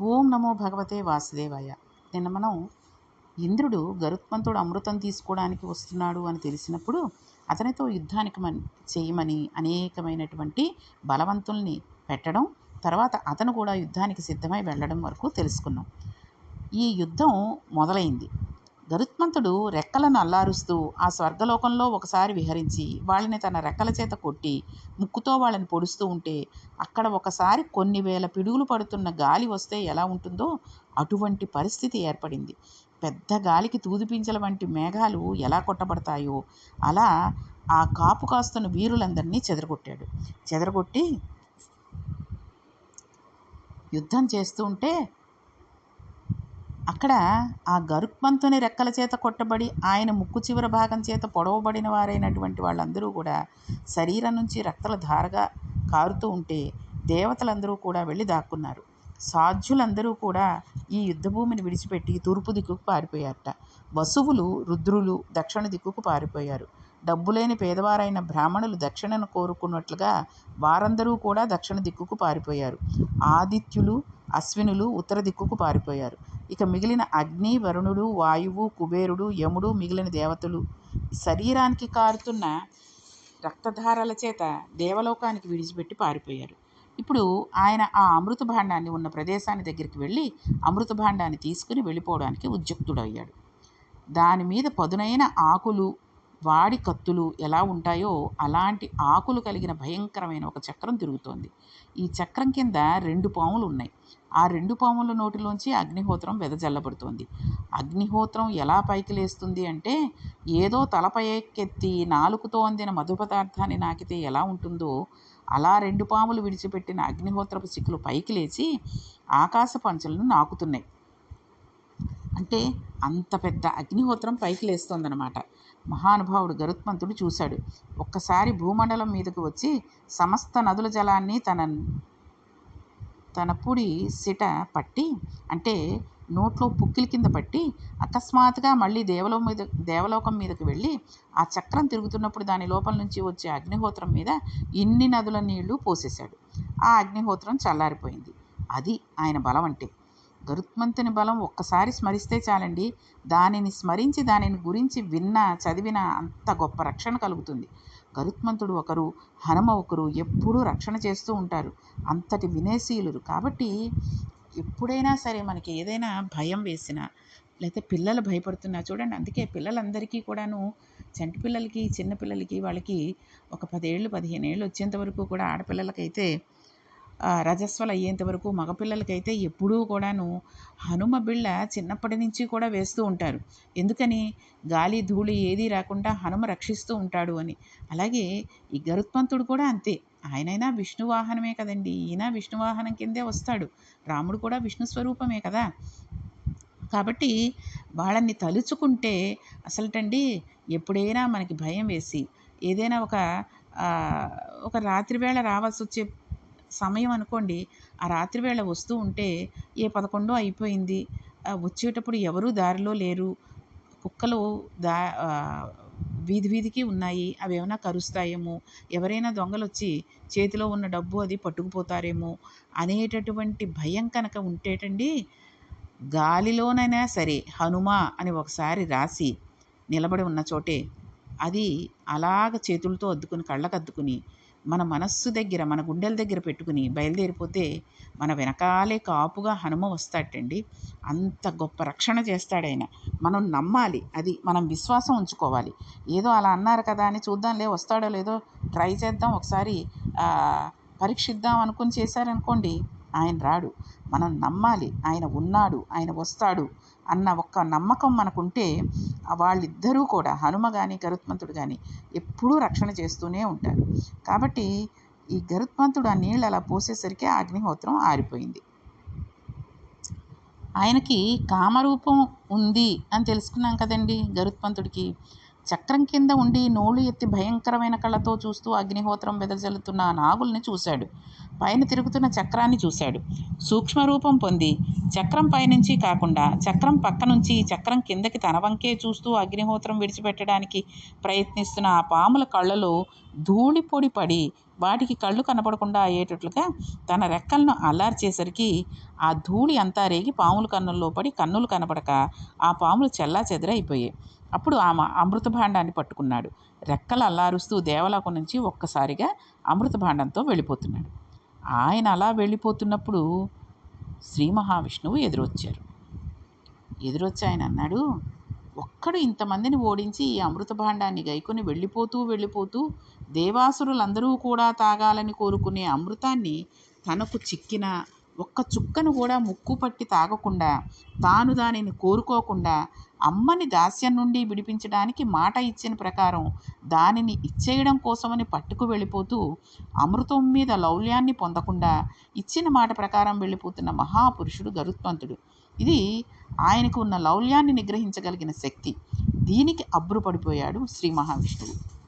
ఓం నమో భగవతే వాసుదేవాయ. నిన్న మనం ఇంద్రుడు గరుత్మంతుడు అమృతం తీసుకోవడానికి వస్తున్నాడు అని తెలిసినప్పుడు అతనితో యుద్ధానికి మన్ చేయమని అనేకమైనటువంటి బలవంతుల్ని పెట్టడం తర్వాత అతను కూడా యుద్ధానికి సిద్ధమై వెళ్ళడం వరకు తెలుసుకున్నాం. ఈ యుద్ధం మొదలైంది. గరుత్మంతుడు రెక్కలను అల్లారుస్తూ ఆ స్వర్గలోకంలో ఒకసారి విహరించి వాళ్ళని తన రెక్కల చేత కొట్టి ముక్కుతో వాళ్ళని పొడుస్తూ ఉంటే అక్కడ ఒకసారి కొన్ని వేల పిడుగులు పడుతున్న గాలి వస్తే ఎలా ఉంటుందో అటువంటి పరిస్థితి ఏర్పడింది. పెద్ద గాలికి తూదిపించల వంటి మేఘాలు ఎలా కొట్టబడతాయో అలా ఆ కాపు కాస్తున్న వీరులందరినీ చెదరగొట్టాడు. చెదరగొట్టి యుద్ధం చేస్తూ ఉంటే అక్కడ ఆ గరుత్మంతుని రెక్కల చేత కొట్టబడి ఆయన ముక్కు చివర భాగం చేత పొడవబడిన వారైనటువంటి వాళ్ళందరూ కూడా శరీరం నుంచి రక్తల ధారగా కారుతూ ఉంటే దేవతలందరూ కూడా వెళ్ళి దాక్కున్నారు. సాధ్యులందరూ కూడా ఈ యుద్ధభూమిని విడిచిపెట్టి తూర్పు దిక్కుకు పారిపోయారట. వసువులు రుద్రులు దక్షిణ దిక్కుకు పారిపోయారు. డబ్బులేని పేదవారైన బ్రాహ్మణులు దక్షిణను కోరుకున్నట్లుగా వారందరూ కూడా దక్షిణ దిక్కుకు పారిపోయారు. ఆదిత్యులు అశ్వినులు ఉత్తర దిక్కుకు పారిపోయారు. ఇక మిగిలిన అగ్ని వరుణుడు వాయువు కుబేరుడు యముడు మిగిలిన దేవతలు శరీరానికి కారుతున్న రక్తధారల చేత దేవలోకానికి విడిచిపెట్టి పారిపోయారు. ఇప్పుడు ఆయన ఆ అమృత భాండాన్ని ఉన్న ప్రదేశాన్ని దగ్గరికి వెళ్ళి అమృత భాండాన్ని తీసుకుని వెళ్ళిపోవడానికి ఉద్యుక్తుడయ్యాడు. దాని మీద పదునైన ఆకులు వాడి కత్తులు ఎలా ఉంటాయో అలాంటి ఆకులు కలిగిన భయంకరమైన ఒక చక్రం తిరుగుతోంది. ఈ చక్రం కింద రెండు పాములు ఉన్నాయి. ఆ రెండు పాముల నోటిలోంచి అగ్నిహోత్రం వెదజల్లబడుతోంది. అగ్నిహోత్రం ఎలా పైకి లేస్తుంది అంటే ఏదో తలపై ఎక్కెత్తి నాలుగుతో అందిన మధు పదార్థాన్ని నాకితే ఎలా ఉంటుందో అలా రెండు పాములు విడిచిపెట్టిన అగ్నిహోత్రపు చిక్కులు పైకి లేచి ఆకాశ పంచలను నాకుతున్నాయి. అంటే అంత పెద్ద అగ్నిహోత్రం పైకి లేస్తోందనమాట మహానుభావుడు గరుత్మంతుడు చూశాడు. ఒక్కసారి భూమండలం మీదకు వచ్చి సమస్త నదుల జలాన్ని తన తన పుడి సిట పట్టి అంటే నోట్లో పుక్కిల కింద పట్టి అకస్మాత్తుగా మళ్ళీ దేవలోకం మీద దేవలోకం మీదకి వెళ్ళి ఆ చక్రం తిరుగుతున్నప్పుడు దాని లోపల నుంచి వచ్చే అగ్నిహోత్రం మీద ఇన్ని నదుల నీళ్ళు పోసేశాడు. ఆ అగ్నిహోత్రం చల్లారిపోయింది. అది ఆయన బలం అంటే. గరుత్మంతుని బలం ఒక్కసారి స్మరిస్తే చాలండి. దానిని స్మరించి దానిని గురించి విన్నా చదివినా అంత గొప్ప రక్షణ కలుగుతుంది. గరుత్మంతుడు ఒకరు హనుమ ఒకరు ఎప్పుడూ రక్షణ చేస్తూ ఉంటారు. అంతటి వినేశీయులు కాబట్టి ఎప్పుడైనా సరే మనకి ఏదైనా భయం వేసినా లేకపోతే పిల్లలు భయపడుతున్నా చూడండి. అందుకే పిల్లలందరికీ కూడాను చంటి పిల్లలకి చిన్నపిల్లలకి వాళ్ళకి ఒక పదేళ్ళు పదిహేను ఏళ్ళు వచ్చేంత వరకు కూడా ఆడపిల్లలకైతే రజస్వలు అయ్యేంత వరకు మగపిల్లలకైతే ఎప్పుడూ కూడాను హనుమ బిళ్ళ చిన్నప్పటి నుంచి కూడా వేస్తూ ఉంటారు. ఎందుకని? గాలి ధూళి ఏదీ రాకుండా హనుమ రక్షిస్తూ ఉంటాడు అని. అలాగే ఈ గరుత్మంతుడు కూడా అంతే. ఆయనైనా విష్ణువాహనమే కదండి. ఈయన విష్ణువాహనం కిందే వస్తాడు. రాముడు కూడా విష్ణు స్వరూపమే కదా. కాబట్టి వాళ్ళని తలుచుకుంటే అసలుటండి ఎప్పుడైనా మనకి భయం వేసి ఏదైనా ఒక ఒక రాత్రివేళ రావాల్సి వచ్చే సమయం అనుకోండి ఆ రాత్రి వేళ వస్తూ ఉంటే ఏ పదకొండో అయిపోయింది. వచ్చేటప్పుడు ఎవరూ దారిలో లేరు. కుక్కలు దా వీధి వీధికి ఉన్నాయి. అవి ఏమైనా కరుస్తాయేమో? ఎవరైనా దొంగలు వచ్చి చేతిలో ఉన్న డబ్బు అది పట్టుకుపోతారేమో? అనేటటువంటి భయం కనుక ఉంటేటండి గాలిలోనైనా సరే హనుమ అని ఒకసారి రాసి నిలబడి ఉన్న చోటే అది అలాగ చేతులతో అద్దుకుని కళ్ళకు అద్దుకుని మన మనస్సు దగ్గర మన గుండెల దగ్గర పెట్టుకుని బయలుదేరిపోతే మన వెనకాలే కాపుగా హనుమ వస్తాటండి అంత గొప్ప రక్షణ చేస్తాడైన మనం నమ్మాలి అది మనం విశ్వాసం ఉంచుకోవాలి. ఏదో అలా అన్నారు కదా అని చూద్దాంలే వస్తాడో లేదో ట్రై చేద్దాం ఒకసారి పరీక్షిద్దాం అనుకుని చేశారనుకోండి ఆయన రాడు. మనం నమ్మాలి ఆయన ఉన్నాడు ఆయన వస్తాడు అన్న ఒక్క నమ్మకం మనకుంటే వాళ్ళిద్దరూ కూడా హనుమ కానీ గరుత్మంతుడు కానీ ఎప్పుడూ రక్షణ చేస్తూనే ఉంటారు. కాబట్టి ఈ గరుత్మంతుడు ఆ నీళ్ళు అలా పోసేసరికి ఆ అగ్నిహోత్రం ఆరిపోయింది. ఆయనకి కామరూపం ఉంది అని తెలుసుకున్నాం కదండి గరుత్మంతుడికి. చక్రం కింద ఉండి నోలు ఎత్తి భయంకరమైన కళ్ళతో చూస్తూ అగ్నిహోత్రం వెదజల్లుతున్న నాగుల్ని చూశాడు. పైన తిరుగుతున్న చక్రాన్ని చూశాడు. సూక్ష్మరూపం పొంది చక్రం పైనుంచి కాకుండా చక్రం పక్క నుంచి చక్రం కిందకి తన వంకే చూస్తూ అగ్నిహోత్రం విడిచిపెట్టడానికి ప్రయత్నిస్తున్న ఆ పాముల కళ్ళలో ధూళిపొడి పడి వాటికి కళ్ళు కనపడకుండా అయ్యేటట్లుగా తన రెక్కలను అల్లార్చేసరికి ఆ ధూళి అంతా రేగి పాముల కన్నుల్లో పడి కన్నులు కనపడక ఆ పాములు చెల్లా చెదరైపోయాయి అప్పుడు ఆమె అమృత భాండాన్ని పట్టుకున్నాడు. రెక్కలు అల్లారుస్తూ దేవలోకం నుంచి ఒక్కసారిగా అమృత భాండంతో వెళ్ళిపోతున్నాడు. ఆయన అలా వెళ్ళిపోతున్నప్పుడు శ్రీ మహావిష్ణువు ఎదురొచ్చారు. ఎదురొచ్చి ఆయన అన్నాడు ఒక్కడు ఇంతమందిని ఓడించి ఈ అమృత భాండాన్ని గైకొని వెళ్ళిపోతూ వెళ్ళిపోతూ దేవాసురులందరూ కూడా తాగాలని కోరుకునే అమృతాన్ని తనకు చిక్కిన ఒక్క చుక్కను కూడా ముక్కు పట్టి తాగకుండా తాను దానిని కోరుకోకుండా అమ్మని దాస్యం నుండి విడిపించడానికి మాట ఇచ్చిన ప్రకారం దానిని ఇచ్చేయడం కోసమని పట్టుకు వెళ్ళిపోతూ అమృతం మీద లౌల్యాన్ని పొందకుండా ఇచ్చిన మాట ప్రకారం వెళ్ళిపోతున్న మహాపురుషుడు గరుత్మంతుడు. ఇది ఆయనకు ఉన్న లౌల్యాన్ని నిగ్రహించగలిగిన శక్తి. దీనికి అబ్బురుపడిపోయాడు శ్రీ మహావిష్ణువు.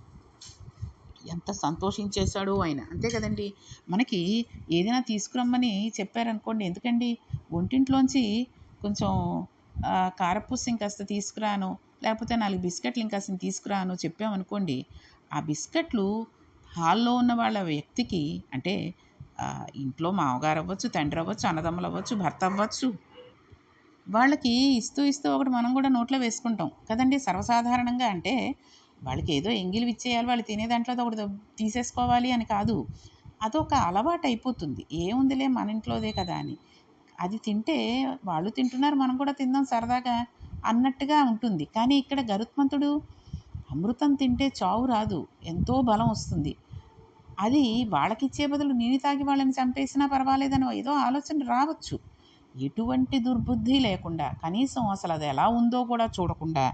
ఎంత సంతోషించేశాడో ఆయన. అంతే కదండి. మనకి ఏదైనా తీసుకురమ్మని చెప్పారనుకోండి ఎందుకండి? ఒంటింట్లోంచి కొంచెం కారపూస ఇంకాస్త తీసుకురాను లేకపోతే నాలుగు బిస్కెట్లు ఇంకాస్త తీసుకురాను చెప్పామనుకోండి ఆ బిస్కెట్లు హాల్లో ఉన్న వాళ్ళ వ్యక్తికి అంటే ఇంట్లో మామగారు అవ్వచ్చు తండ్రి అవ్వచ్చు అన్నదమ్ములు అవ్వచ్చు భర్త అవ్వచ్చు వాళ్ళకి ఇస్తూ ఇస్తూ ఒకటి మనం కూడా నోట్లో వేసుకుంటాం. కదండి? సర్వసాధారణంగా అంటే వాళ్ళకి ఏదో ఎంగిలి ఇచ్చేయాలి వాళ్ళు తినే దాంట్లో ఒకటి తీసేసుకోవాలి అని కాదు. అదొక అలవాటు అయిపోతుంది. ఏముందిలే మన ఇంట్లోదే కదా అని. అది తింటే వాళ్ళు తింటున్నారు మనం కూడా తిందాం సరదాగా అన్నట్టుగా ఉంటుంది. కానీ ఇక్కడ గరుత్మంతుడు అమృతం తింటే చావు రాదు. ఎంతో బలం వస్తుంది. అది వాళ్ళకిచ్చే బదులు నేను తాగి వాళ్ళని చంపేసినా పర్వాలేదని ఏదో ఆలోచన రావచ్చు. ఎటువంటి దుర్బుద్ధి లేకుండా కనీసం అసలు అది ఎలా ఉందో కూడా చూడకుండా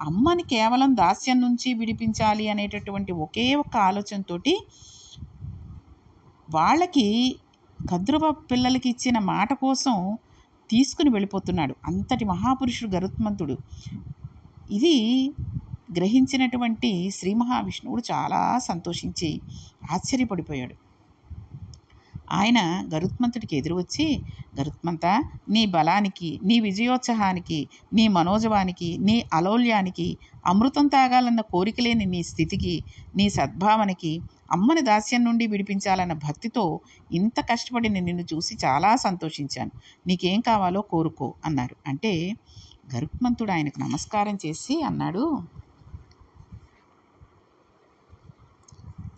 అమ్మని కేవలం దాస్యం నుంచి విడిపించాలి అనేటటువంటి ఒకే ఒక ఆలోచనతోటి వాళ్ళకి కద్రువ పిల్లలకి ఇచ్చిన మాట కోసం తీసుకుని వెళ్ళిపోతున్నాడు. అంతటి మహాపురుషుడు గరుత్మంతుడు. ఇది గ్రహించినటువంటి శ్రీ మహావిష్ణువుడు చాలా సంతోషించి ఆశ్చర్యపడిపోయాడు. ఆయన గరుత్మంతుడికి ఎదురువచ్చి గరుత్మంత నీ బలానికి నీ విజయోత్సాహానికి నీ మనోజవానికి నీ అలౌల్యానికి అమృతం తాగాలన్న కోరిక లేని నీ స్థితికి నీ సద్భావనకి అమ్మని దాస్యం నుండి విడిపించాలన్న భక్తితో ఇంత కష్టపడి నిన్ను చూసి చాలా సంతోషించాను. నీకేం కావాలో కోరుకో అన్నారు. అంటే గరుత్మంతుడు ఆయనకు నమస్కారం చేసి అన్నాడు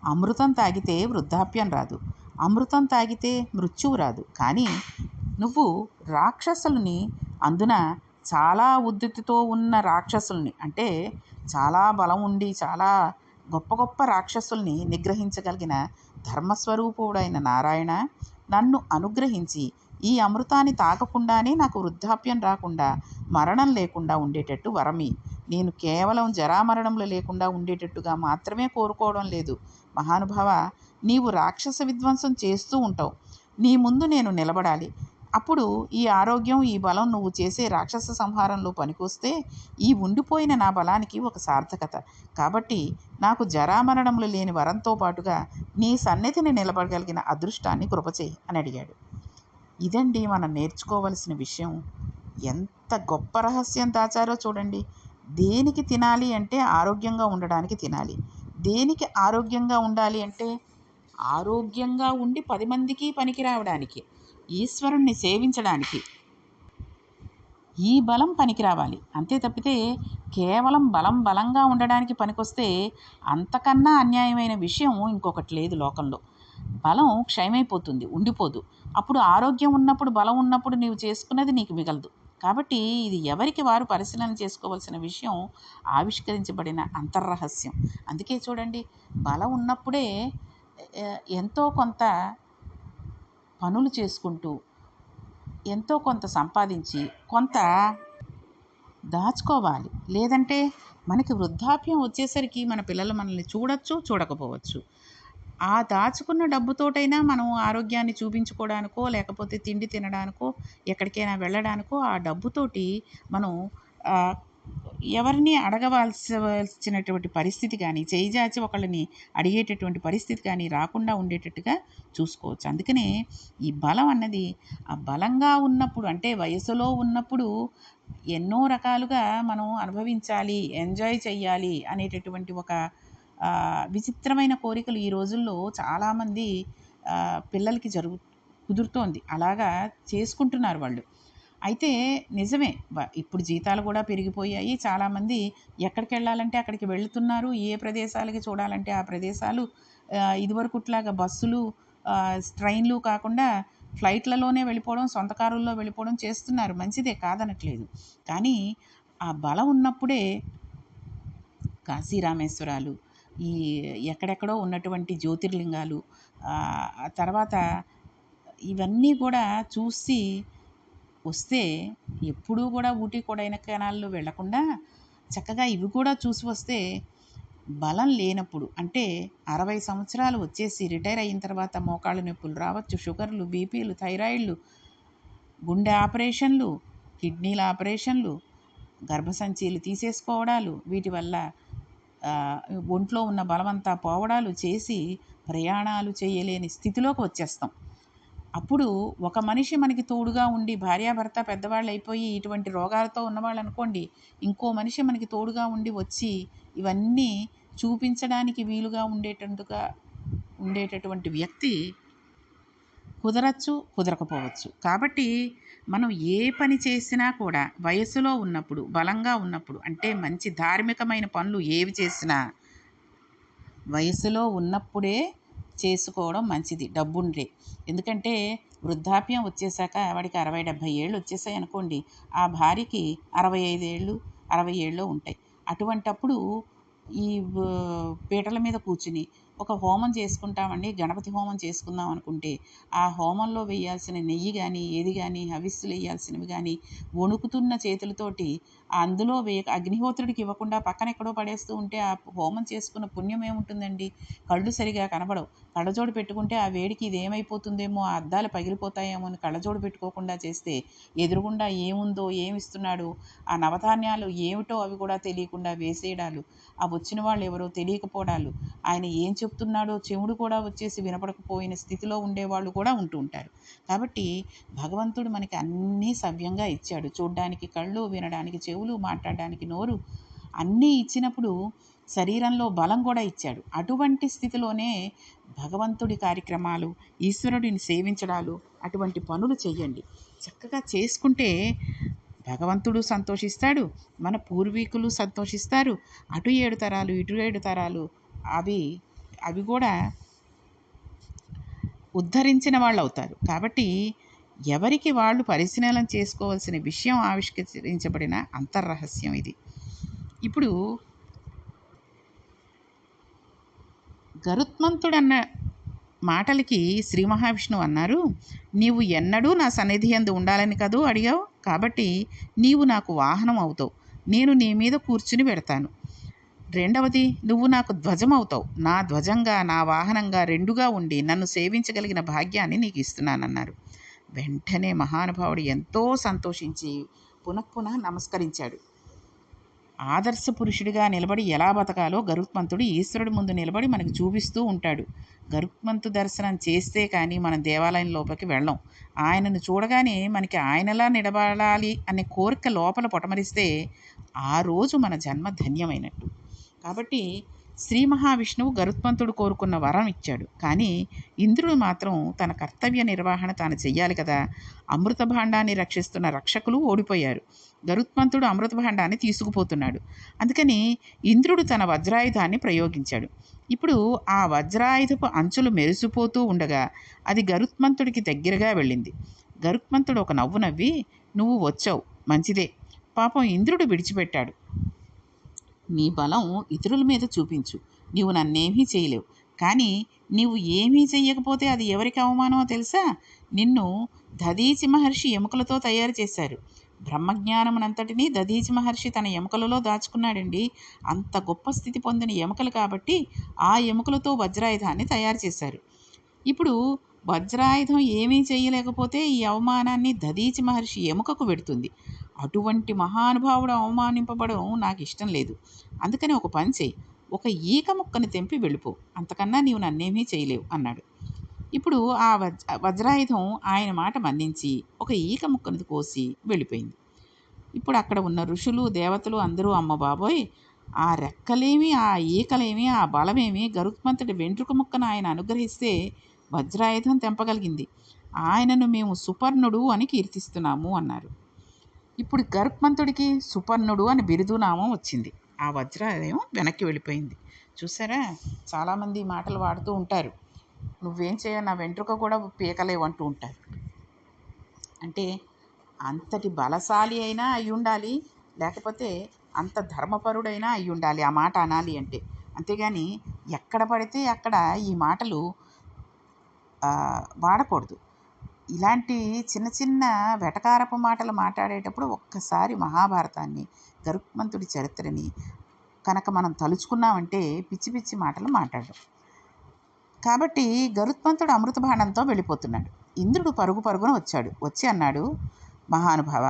అమృతం తాగితే వృద్ధాప్యం రాదు. అమృతం తాగితే మృత్యువు రాదు. కానీ నువ్వు రాక్షసుల్ని అందున చాలా ఉద్ధృతితో ఉన్న రాక్షసుల్ని అంటే చాలా బలం ఉండి చాలా గొప్ప గొప్ప రాక్షసుల్ని నిగ్రహించగలిగిన ధర్మస్వరూపుడైన నారాయణ నన్ను అనుగ్రహించి ఈ అమృతాన్ని తాగకుండానే నాకు వృద్ధాప్యం రాకుండా మరణం లేకుండా ఉండేటట్టు వరమి. నేను కేవలం జరామరణంలో లేకుండా ఉండేటట్టుగా మాత్రమే కోరుకోవడం లేదు. మహానుభావ నీవు రాక్షస విధ్వంసం చేస్తూ ఉంటావు. నీ ముందు నేను నిలబడాలి. అప్పుడు ఈ ఆరోగ్యం ఈ బలం నువ్వు చేసే రాక్షస సంహారంలో పనికొస్తే ఈ ఉండిపోయిన నా బలానికి ఒక సార్థకత. కాబట్టి నాకు జరామరణములు లేని వరంతో పాటుగా నీ సన్నిధిని నిలబడగలిగిన అదృష్టాన్ని కృపచేయి అని అడిగాడు. ఇదండి మనం నేర్చుకోవలసిన విషయం. ఎంత గొప్ప రహస్యం దాచారో చూడండి. దేనికి తినాలి అంటే ఆరోగ్యంగా ఉండడానికి తినాలి. దేనికి ఆరోగ్యంగా ఉండాలి అంటే ఆరోగ్యంగా ఉండి పది మందికి పనికి రావడానికి ఈశ్వరుణ్ణి సేవించడానికి ఈ బలం పనికి రావాలి. అంతే తప్పితే కేవలం బలం బలంగా ఉండడానికి పనికొస్తే అంతకన్నా అన్యాయమైన విషయం ఇంకొకటి లేదు లోకంలో. బలం క్షయమైపోతుంది ఉండిపోదు. అప్పుడు ఆరోగ్యం ఉన్నప్పుడు బలం ఉన్నప్పుడు నీవు చేసుకున్నది నీకు మిగలదు. కాబట్టి ఇది ఎవరికి వారు పరిశీలన చేసుకోవాల్సిన విషయం ఆవిష్కరించబడిన అంతర్రహస్యం. అందుకే చూడండి బలం ఉన్నప్పుడే ఎంతో కొంత పనులు చేసుకుంటూ ఎంతో కొంత సంపాదించి కొంత దాచుకోవాలి. లేదంటే మనకి వృద్ధాప్యం వచ్చేసరికి మన పిల్లలు మనల్ని చూడొచ్చు చూడకపోవచ్చు. ఆ దాచుకున్న డబ్బుతోటైనా మనం ఆరోగ్యాన్ని చూపించుకోవడానికో లేకపోతే తిండి తినడానికో ఎక్కడికైనా వెళ్ళడానికో ఆ డబ్బుతోటి మనం ఎవరిని అడగవలసినటువంటి పరిస్థితి కానీ చేయిజాచి ఒకళ్ళని అడిగేటటువంటి పరిస్థితి కానీ రాకుండా ఉండేటట్టుగా చూసుకోవచ్చు. అందుకనే ఈ బలం అన్నది ఆ బలంగా ఉన్నప్పుడు అంటే వయసులో ఉన్నప్పుడు ఎన్నో రకాలుగా మనం అనుభవించాలి ఎంజాయ్ చెయ్యాలి అనేటటువంటి ఒక విచిత్రమైన కోరికలు ఈ రోజుల్లో చాలామంది పిల్లలకి జరుగు కుదురుతోంది. అలాగా చేసుకుంటున్నారు వాళ్ళు. అయితే నిజమే. బ- ఇప్పుడు జీతాలు కూడా పెరిగిపోయాయి. చాలామంది ఎక్కడికి వెళ్ళాలంటే అక్కడికి వెళుతున్నారు. ఏ ప్రదేశాలకి చూడాలంటే ఆ ప్రదేశాలు. ఇదివరకుట్లాగా బస్సులు ట్రైన్లు కాకుండా ఫ్లైట్లలోనే వెళ్ళిపోవడం సొంత కారుల్లో వెళ్ళిపోవడం చేస్తున్నారు. మంచిదే కాదనట్లేదు. కానీ ఆ బలం ఉన్నప్పుడే కాశీ రామేశ్వరాలు ఈ ఎక్కడెక్కడో ఉన్నటువంటి జ్యోతిర్లింగాలు తర్వాత ఇవన్నీ కూడా చూసి వస్తే ఎప్పుడూ కూడా ఊటీ కొడైకెనాల్లో వెళ్ళకుండా చక్కగా ఇవి కూడా చూసి వస్తే బలం లేనప్పుడు అంటే అరవై సంవత్సరాలు వచ్చేసి రిటైర్ అయిన తర్వాత మోకాళ్ళ నొప్పులు రావచ్చు షుగర్లు బీపీలు థైరాయిడ్లు గుండె ఆపరేషన్లు కిడ్నీల ఆపరేషన్లు గర్భసంచీలు తీసేసుకోవడాలు వీటి వల్ల ఒంట్లో ఉన్న బలమంతా పోవడాలు చేసి ప్రయాణాలు చేయలేని స్థితిలోకి వచ్చేస్తాం. అప్పుడు ఒక మనిషి మనకి తోడుగా ఉండి భార్యాభర్త పెద్దవాళ్ళు అయిపోయి ఇటువంటి రోగాలతో ఉన్నవాళ్ళు అనుకోండి ఇంకో మనిషి మనకి తోడుగా ఉండి వచ్చి ఇవన్నీ చూపించడానికి వీలుగా ఉండేటట్టుగా ఉండేటటువంటి వ్యక్తి కుదరచ్చు కుదరకపోవచ్చు. కాబట్టి మనం ఏ పని చేసినా కూడా వయసులో ఉన్నప్పుడు బలంగా ఉన్నప్పుడు అంటే మంచి ధార్మికమైన పనులు ఏవి చేసినా వయసులో ఉన్నప్పుడే చేసుకోవడం మంచిది డబ్బుండే. ఎందుకంటే వృద్ధాప్యం వచ్చేసాక వాడికి అరవై డెబ్భై ఏళ్ళు వచ్చేసాయి అనుకోండి ఆ భార్యకి అరవై ఐదు ఏళ్ళు అరవై ఏళ్ళు ఉంటాయి. అటువంటప్పుడు ఈ పీటల మీద కూర్చుని ఒక హోమం చేసుకుంటామండి గణపతి హోమం చేసుకుందాం అనుకుంటే ఆ హోమంలో వేయాల్సిన నెయ్యి కానీ ఏది కానీ హవిస్సులు వేయాల్సినవి కానీ వణుకుతున్న చేతులతోటి అందులో వేయ అగ్నిహోత్రుడికి ఇవ్వకుండా పక్కన ఎక్కడో పడేస్తూ ఉంటే ఆ హోమం చేసుకున్న పుణ్యం ఏముంటుందండి? కళ్ళు సరిగా కనబడవు. కళ్ళజోడు పెట్టుకుంటే ఆ వేడికి ఇది ఏమైపోతుందేమో ఆ అద్దాలు పగిలిపోతాయేమో అని కళ్ళజోడు పెట్టుకోకుండా చేస్తే ఎదురుగుండా ఏముందో ఏమిస్తున్నాడు ఆ నవధాన్యాలు ఏమిటో అవి కూడా తెలియకుండా వేసేయడాలు. ఆ వచ్చిన వాళ్ళు ఎవరో తెలియకపోవడాలు. ఆయన ఏం చెప్తున్నాడో చెవుడు కూడా వచ్చేసి వినపడకపోయిన స్థితిలో ఉండేవాళ్ళు కూడా ఉంటూ ఉంటారు. కాబట్టి భగవంతుడు మనకి అన్నీ సవ్యంగా ఇచ్చాడు. చూడ్డానికి కళ్ళు వినడానికి చెవులు మాట్లాడడానికి నోరు అన్నీ ఇచ్చినప్పుడు శరీరంలో బలం కూడా ఇచ్చాడు. అటువంటి స్థితిలోనే భగవంతుడి కార్యక్రమాలు ఈశ్వరుడిని సేవించడాలు అటువంటి పనులు చేయండి చక్కగా చేసుకుంటే భగవంతుడు సంతోషిస్తాడు మన పూర్వీకులు సంతోషిస్తారు. అటు ఏడు తరాలు ఇటు ఏడు తరాలు అవి అవి కూడా ఉద్ధరించిన వాళ్ళు అవుతారు కాబట్టి ఎవరికి వాళ్ళు పరిశీలన చేసుకోవాల్సిన విషయం ఆవిష్కరించబడిన అంతర్రహస్యం ఇది. ఇప్పుడు గరుత్మంతుడన్న మాటలకి శ్రీ మహావిష్ణువు అన్నారు నీవు ఎన్నడూ నా సన్నిధి ఎందు ఉండాలని కదూ అడిగావు? కాబట్టి నీవు నాకు వాహనం అవుతావు. నేను నీ మీద కూర్చుని పెడతాను. రెండవది నువ్వు నాకు ధ్వజమవుతావు. నా ధ్వజంగా నా వాహనంగా రెండుగా ఉండి నన్ను సేవించగలిగిన భాగ్యాన్ని నీకు ఇస్తున్నానన్నారు. వెంటనే మహానుభావుడు ఎంతో సంతోషించి పునఃపునః నమస్కరించాడు. ఆదర్శ పురుషుడిగా నిలబడి ఎలా బతకాలో గరుత్మంతుడు ఈశ్వరుడి ముందు నిలబడి మనకు చూపిస్తూ ఉంటాడు. గరుత్మంతు దర్శనం చేస్తే కానీ మనం దేవాలయం లోపలికి వెళ్ళం. ఆయనను చూడగానే మనకి ఆయనలా నిలబడాలి అనే కోరిక లోపల పొటమరిస్తే ఆ రోజు మన జన్మ ధన్యమైనట్టు. కాబట్టి శ్రీ మహావిష్ణువు గరుత్మంతుడు కోరుకున్న వరం ఇచ్చాడు. కానీ ఇంద్రుడు మాత్రం తన కర్తవ్య నిర్వహణ తాను చెయ్యాలి కదా. అమృత భాండాన్ని రక్షిస్తున్న రక్షకులు ఓడిపోయారు. గరుత్మంతుడు అమృత భాండాన్ని తీసుకుపోతున్నాడు. అందుకని ఇంద్రుడు తన వజ్రాయుధాన్ని ప్రయోగించాడు. ఇప్పుడు ఆ వజ్రాయుధపు అంచులు మెరిసిపోతూ ఉండగా అది గరుత్మంతుడికి దగ్గరగా వెళ్ళింది. గరుత్మంతుడు ఒక నవ్వు నవ్వి నువ్వు వచ్చావు. మంచిదే. పాపం ఇంద్రుడు విడిచిపెట్టాడు. నీ బలం ఇతరుల మీద చూపించు. నీవు నన్నేమీ చేయలేవు. కానీ నీవు ఏమీ చెయ్యకపోతే అది ఎవరికి అవమానమో తెలుసా? నిన్ను దదీచి మహర్షి ఎముకలతో తయారు చేశారు. బ్రహ్మజ్ఞానమునంతటినీ దదీచి మహర్షి తన ఎముకలలో దాచుకున్నాడండి. అంత గొప్ప స్థితి పొందిన ఎముకలు కాబట్టి ఆ ఎముకలతో వజ్రాయుధాన్ని తయారు చేశారు. ఇప్పుడు వజ్రాయుధం ఏమీ చేయలేకపోతే ఈ అవమానాన్ని దదీచి మహర్షి ఎముకకు పెడుతుంది. అటువంటి మహానుభావుడు అవమానింపబడడం నాకు ఇష్టం లేదు. అందుకని ఒక పని చేయి. ఒక ఈక ముక్కను తెంపి వెళ్ళిపో. అంతకన్నా నీవు నన్నేమీ చేయలేవు అన్నాడు. ఇప్పుడు ఆ వజ్ వజ్రాయుధం ఆయన మాట మన్నించి ఒక ఈక ముక్కను కోసి వెళ్ళిపోయింది. ఇప్పుడు అక్కడ ఉన్న ఋషులు దేవతలు అందరూ అమ్మ బాబోయ్! ఆ రెక్కలేమి ఆ ఈకలేమి ఆ బలమేమి గరుత్మంతుడి వెంట్రుక ముక్కను ఆయన అనుగ్రహిస్తే వజ్రాయుధం తెంపగలిగింది. ఆయనను మేము సుపర్ణుడు అని కీర్తిస్తున్నాము అన్నారు. ఇప్పుడు గరుత్మంతుడికి సుపర్ణుడు అని బిరుదునామం వచ్చింది. ఆ వజ్రాయుధం వెనక్కి వెళ్ళిపోయింది. చూసారా? చాలామంది మాటలు వాడుతూ ఉంటారు. నువ్వేం చేయ నా వెంట్రుక కూడా పీకలేవు అంటూ ఉంటారు. అంటే అంతటి బలశాలి అయినా అయి ఉండాలి. లేకపోతే అంత ధర్మపరుడైనా అయి ఉండాలి. ఆ మాట అనాలి అంటే. అంతేగాని ఎక్కడ పడితే అక్కడ ఈ మాటలు వాడకూడదు. ఇలాంటి చిన్న చిన్న వెటకారపు మాటలు మాట్లాడేటప్పుడు ఒక్కసారి మహాభారతాన్ని గరుత్మంతుడి చరిత్రని కనుక మనం తలుచుకున్నామంటే పిచ్చి పిచ్చి మాటలు మాట్లాడడం కాబట్టి గరుత్మంతుడు అమృత బాణంతో వెళ్ళిపోతున్నాడు. ఇంద్రుడు పరుగు పరుగున వచ్చాడు. వచ్చి అన్నాడు మహానుభావ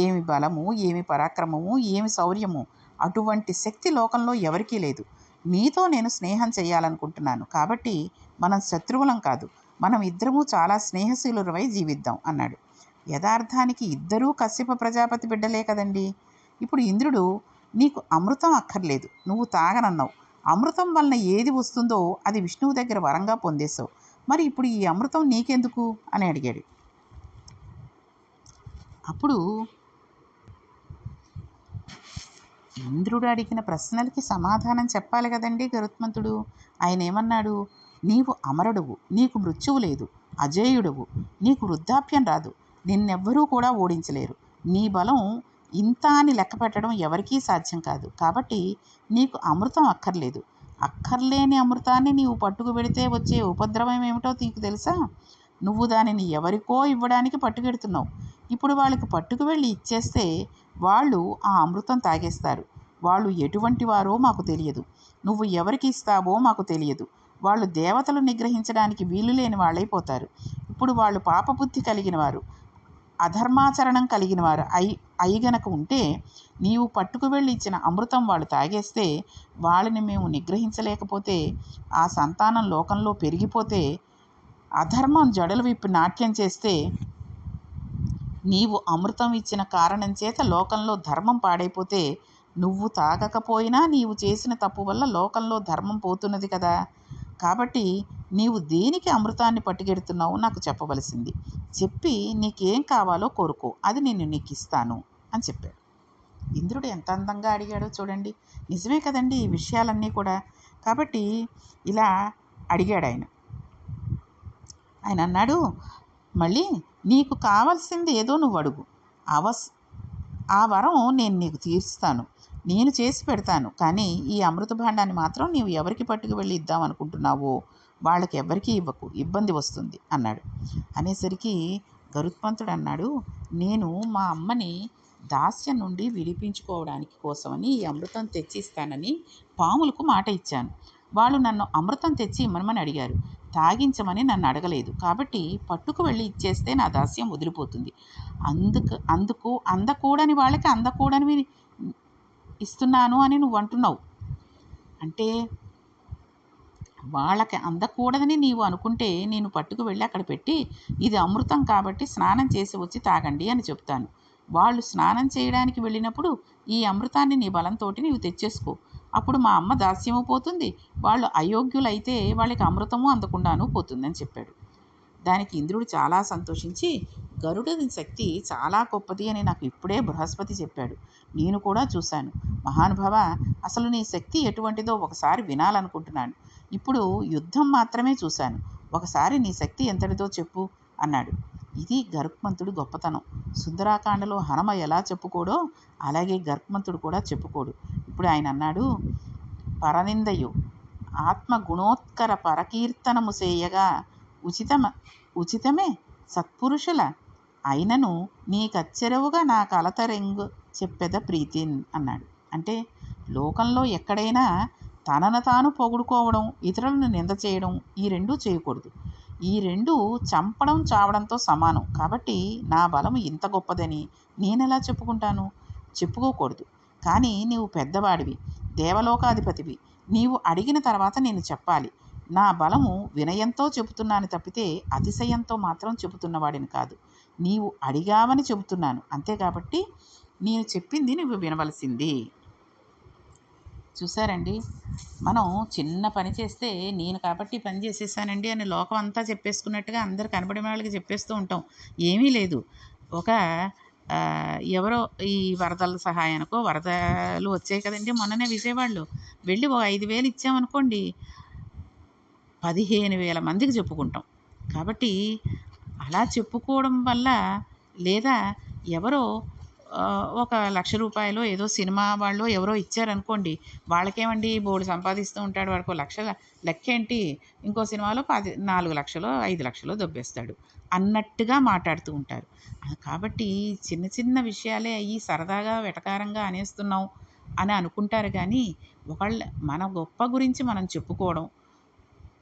ఏమి బలము ఏమి పరాక్రమము ఏమి శౌర్యము అటువంటి శక్తి లోకంలో ఎవరికీ లేదు. నీతో నేను స్నేహం చేయాలనుకుంటున్నాను. కాబట్టి మనం శత్రువులం కాదు. మనం ఇద్దరము చాలా స్నేహశీలురవై జీవిద్దాం అన్నాడు. యథార్థానికి ఇద్దరూ కశ్యప ప్రజాపతి బిడ్డలే కదండి. ఇప్పుడు ఇంద్రుడు నీకు అమృతం అక్కర్లేదు నువ్వు తాగనన్నావు. అమృతం వలన ఏది వస్తుందో అది విష్ణువు దగ్గర వరంగా పొందేశావు. మరి ఇప్పుడు ఈ అమృతం నీకెందుకు? అని అడిగాడు. అప్పుడు ఇంద్రుడు అడిగిన ప్రశ్నలకి సమాధానం చెప్పాలి కదండి గరుత్మంతుడు. ఆయన ఏమన్నాడు? నీవు అమరుడువు నీకు మృత్యువు లేదు అజేయుడువు నీకు వృద్ధాప్యం రాదు నిన్నెవ్వరూ కూడా ఓడించలేరు. నీ బలం ఇంత అని లెక్క పెట్టడం ఎవరికీ సాధ్యం కాదు. కాబట్టి నీకు అమృతం అక్కర్లేదు. అక్కర్లేని అమృతాన్ని నీవు పట్టుకు పెడితే వచ్చే ఉపద్రవం ఏమిటో నీకు తెలుసా? నువ్వు దానిని ఎవరికో ఇవ్వడానికి పట్టుకెడుతున్నావు. ఇప్పుడు వాళ్ళకి పట్టుకు వెళ్ళి ఇచ్చేస్తే వాళ్ళు ఆ అమృతం తాగేస్తారు. వాళ్ళు ఎటువంటి వారో మాకు తెలియదు. నువ్వు ఎవరికి ఇస్తావో మాకు తెలియదు. వాళ్ళు దేవతలు నిగ్రహించడానికి వీలు లేని వాళ్ళైపోతారు. ఇప్పుడు వాళ్ళు పాపబుద్ధి కలిగిన వారు అధర్మాచరణం కలిగిన వారు అయి అయి గనక ఉంటే నీవు పట్టుకు వెళ్ళి ఇచ్చిన అమృతం వాళ్ళు తాగేస్తే వాళ్ళని మేము నిగ్రహించలేకపోతే ఆ సంతానం లోకంలో పెరిగిపోతే అధర్మం జడలు విప్పి నాట్యం చేస్తే నీవు అమృతం ఇచ్చిన కారణం చేత లోకంలో ధర్మం పాడైపోతే నువ్వు తాగకపోయినా నీవు చేసిన తప్పు వల్ల లోకంలో ధర్మం పోతున్నది కదా. కాబట్టి నీవు దేనికి అమృతాన్ని పట్టుకెడుతున్నావు నాకు చెప్పవలసింది. చెప్పి నీకేం కావాలో కోరుకో. అది నేను నీకు ఇస్తాను అని చెప్పాడు. ఇంద్రుడు ఎంత అందంగా అడిగాడో చూడండి. నిజమే కదండి ఈ విషయాలన్నీ కూడా. కాబట్టి ఇలా అడిగాడు ఆయన. ఆయన అన్నాడు మళ్ళీ నీకు కావాల్సింది ఏదో నువ్వు అడుగు. అవస్ ఆ వరం నేను నీకు తీరుస్తాను. నేను చేసి పెడతాను కానీ ఈ అమృత భాండాన్ని మాత్రం నీవు ఎవరికి పట్టుకు వెళ్ళి ఇద్దాం అనుకుంటున్నావో వాళ్ళకి ఎవరికీ ఇవ్వకు ఇబ్బంది వస్తుంది అన్నాడు. అనేసరికి గరుత్మంతుడు అన్నాడు నేను మా అమ్మని దాస్యం నుండి విడిపించుకోవడానికి కోసమని ఈ అమృతం తెచ్చిస్తానని పాములకు మాట ఇచ్చాను. వాళ్ళు నన్ను అమృతం తెచ్చి ఇమ్మనమని అడిగారు. తాగించమని నన్ను అడగలేదు. కాబట్టి పట్టుకు వెళ్ళి ఇచ్చేస్తే నా దాస్యం వదిలిపోతుంది. అందుకు అందుకు అందకూడని వాళ్ళకి అందకూడనివి ఇస్తున్నాను అని నువ్వు అంటున్నావు అంటే వాళ్ళకి అందకూడదని నీవు అనుకుంటే నేను పట్టుకు వెళ్ళి అక్కడ పెట్టి ఇది అమృతం కాబట్టి స్నానం చేసి వచ్చి తాగండి అని చెప్తాను. వాళ్ళు స్నానం చేయడానికి వెళ్ళినప్పుడు ఈ అమృతాన్ని నీ బలంతో నీవు తెచ్చేసుకో. అప్పుడు మా అమ్మ దాస్యము పోతుంది వాళ్ళు అయోగ్యులైతే వాళ్ళకి అమృతము అందకుండాను పోతుందని చెప్పాడు. దానికి ఇంద్రుడు చాలా సంతోషించి గరుడుని శక్తి చాలా గొప్పది అని నాకు ఇప్పుడే బృహస్పతి చెప్పాడు. నేను కూడా చూశాను. మహానుభావ అసలు నీ శక్తి ఎటువంటిదో ఒకసారి వినాలనుకుంటున్నాను. ఇప్పుడు యుద్ధం మాత్రమే చూశాను. ఒకసారి నీ శక్తి ఎంతటిదో చెప్పు అన్నాడు. ఇది గర్భమంతుడు గొప్పతనం. సుందరాకాండలో హనుమ ఎలా చెప్పుకోడో అలాగే గర్భమంతుడు కూడా చెప్పుకోడు. ఇప్పుడు ఆయన అన్నాడు పరనిందయు ఆత్మ గుణోత్కర పరకీర్తనము చేయగా ఉచితమ ఉచితమే సత్పురుషుల అయినను నీకచ్చెరువుగా నా కలతరెంగు చెప్పెద ప్రీతిన్ అన్నాడు. అంటే లోకంలో ఎక్కడైనా తనను తాను పొగుడుకోవడం ఇతరులను నింద చేయడం ఈ రెండూ చేయకూడదు. ఈ రెండు చంపడం చావడంతో సమానం. కాబట్టి నా బలం ఇంత గొప్పదని నేనెలా చెప్పుకుంటాను? చెప్పుకోకూడదు. కానీ నీవు పెద్దవాడివి దేవలోకాధిపతివి. నీవు అడిగిన తర్వాత నేను చెప్పాలి. నా బలము వినయంతో చెబుతున్నాను తప్పితే అతిశయంతో మాత్రం చెబుతున్నవాడిని కాదు. నీవు అడిగావని చెబుతున్నాను. అంతే కాబట్టి నేను చెప్పింది నువ్వు వినవలసింది. చూసారండి మనం చిన్న పని చేస్తే నేను కాబట్టి పని చేసేసానండి అని లోకం అంతా చెప్పేసుకున్నట్టుగా అందరు కనబడిన వాళ్ళకి చెప్పేస్తూ ఉంటాం. ఏమీ లేదు. ఒక ఎవరో ఈ వరదల సహాయానికో వరదలు వచ్చాయి కదండి మొన్ననే విజయవాడలో. వెళ్ళి ఒక ఐదు వేలు ఇచ్చామనుకోండి పదిహేను వేల మందికి చెప్పుకుంటాం. కాబట్టి అలా చెప్పుకోవడం వల్ల లేదా ఎవరో ఒక లక్ష రూపాయలు ఏదో సినిమా వాళ్ళు ఎవరో ఇచ్చారనుకోండి వాళ్ళకేమండి బోర్డు సంపాదిస్తూ ఉంటాడు వాడికి లక్ష లెక్కేంటి ఇంకో సినిమాలో పది నాలుగు లక్షలు ఐదు లక్షలు దొబ్బేస్తాడు అన్నట్టుగా మాట్లాడుతూ ఉంటారు. కాబట్టి చిన్న చిన్న విషయాలే అయ్యి సరదాగా వెటకారంగా అనేస్తున్నాం అని అనుకుంటారు కానీ ఒకళ్ళ మన గొప్ప గురించి మనం చెప్పుకోవడం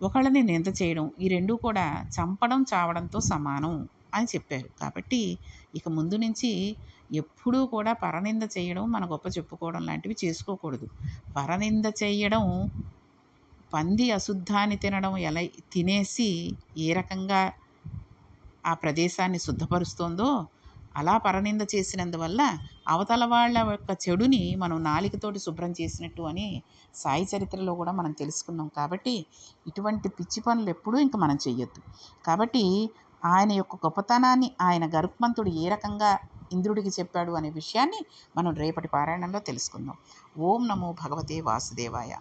ఒకళ్ళని నింద చేయడం ఈ రెండూ కూడా చంపడం చావడంతో సమానం అని చెప్పారు. కాబట్టి ఇక ముందు నుంచి ఎప్పుడూ కూడా పరనింద చేయడం మన గొప్ప చెప్పుకోవడం లాంటివి చేసుకోకూడదు. పరనింద చేయడం పంది అశుద్ధాన్ని తినడం ఎలా తినేసి ఏ రకంగా ఆ ప్రదేశాన్ని శుద్ధపరుస్తుందో అలా పరనింద చేసినందువల్ల అవతల వాళ్ళ యొక్క చెడుని మనం నాలికతోటి శుభ్రం చేసినట్టు అని సాయి చరిత్రలో కూడా మనం తెలుసుకున్నాం. కాబట్టి ఇటువంటి పిచ్చి పనులు ఎప్పుడూ ఇంక మనం చెయ్యొద్దు. కాబట్టి ఆయన యొక్క గొప్పతనాన్ని ఆయన గరుత్మంతుడు ఏ రకంగా ఇంద్రుడికి చెప్పాడు అనే విషయాన్ని మనం రేపటి పారాయణంలో తెలుసుకుందాం. ఓం నమో భగవతే వాసుదేవాయ.